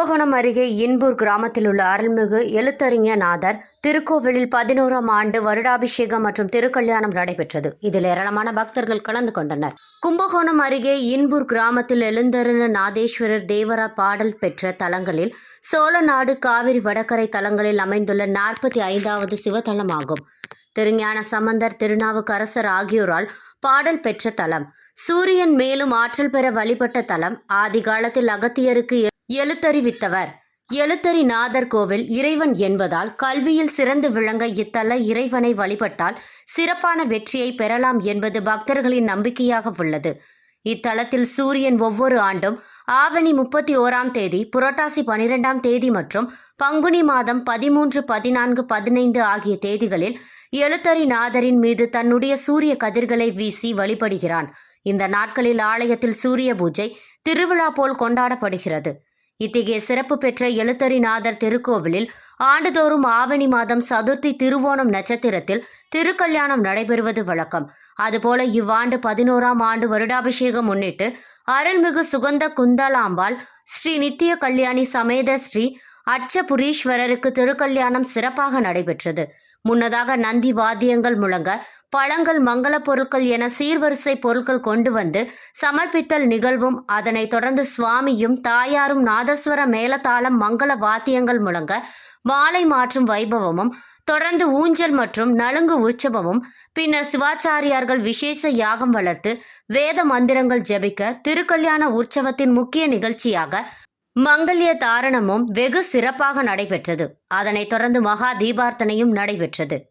கும்பகோணம் அருகே இன்பூர் கிராமத்தில் உள்ள அருள்மிகு எழுத்தறிஞர் நாதர் திருக்கோவிலில் பதினோராம் ஆண்டு வருடாபிஷேகம் மற்றும் திருக்கல்யாணம் நடைபெற்றது. இதில் ஏராளமான பக்தர்கள் கலந்து கொண்டனர். கும்பகோணம் அருகே இன்பூர் கிராமத்தில் எழுந்தருண நாதேஸ்வரர் தேவரா பாடல் பெற்ற தலங்களில் சோழநாடு காவிரி வடகரை தலங்களில் அமைந்துள்ள நாற்பத்தி ஐந்தாவது சிவத்தலமாகும் திருஞான சம்பந்தர் திருநாவுக்கரசர் ஆகியோரால் பாடல் பெற்ற தலம். சூரியன் மேலும் ஆற்றல் பெற வழிபட்ட தலம். ஆதிகாலத்தில் அகத்தியருக்கு எழுத்தறிவித்தவர். எழுத்தறி நாதர் கோவில் இறைவன் என்பதால் கல்வியில் சிறந்து விளங்க இத்தல இறைவனை வழிபட்டால் சிறப்பான வெற்றியை பெறலாம் என்பது பக்தர்களின் நம்பிக்கையாக உள்ளது. இத்தலத்தில் சூரியன் ஒவ்வொரு ஆண்டும் ஆவணி முப்பத்தி ஓராம் தேதி புரட்டாசி பனிரெண்டாம் தேதி மற்றும் பங்குனி மாதம் பதிமூன்று பதினான்கு பதினைந்து ஆகிய தேதிகளில் எழுத்தறி நாதரின் மீது தன்னுடைய சூரிய கதிர்களை வீசி வழிபடுகிறான். இந்த நாட்களில் ஆலயத்தில் சூரிய பூஜை திருவிழா போல் கொண்டாடப்படுகிறது. இத்தகைய சிறப்பு பெற்ற எழுத்தறிநாதர் திருக்கோவிலில் ஆண்டுதோறும் ஆவணி மாதம் சதுர்த்தி திருவோணம் நட்சத்திரத்தில் திருக்கல்யாணம் நடைபெறுவது வழக்கம். அதுபோல இவ்வாண்டு பதினோராம் ஆண்டு வருடாபிஷேகம் முன்னிட்டு அருள்மிகு சுகந்த குந்தலாம்பாள் ஸ்ரீ நித்திய கல்யாணி சமேத ஸ்ரீ அச்சபுரீஸ்வரருக்கு திருக்கல்யாணம் சிறப்பாக நடைபெற்றது. முன்னதாக நந்தி வாத்தியங்கள் முழங்க பழங்கள் மங்களப் பொருட்கள் என சீர்வரிசை பொருட்கள் கொண்டு வந்து சமர்ப்பித்தல் நிகழ்வும் அதனைத் தொடர்ந்து சுவாமியும் தாயாரும் நாதஸ்வர மேலதாளம் மங்கள வாத்தியங்கள் முழங்க மாலை மாற்றும் வைபவமும் தொடர்ந்து ஊஞ்சல் மற்றும் நலுங்கு உற்சவமும் பின்னர் சிவாச்சாரியார்கள் விசேஷ யாகம் வளர்த்து வேத மந்திரங்கள் ஜெபிக்க திருக்கல்யாண உற்சவத்தின் முக்கிய நிகழ்ச்சியாக மங்கல்ய தாரணமும் வெகு சிறப்பாக நடைபெற்றது. அதனைத் தொடர்ந்து மகா தீபார்த்தனையும் நடைபெற்றது.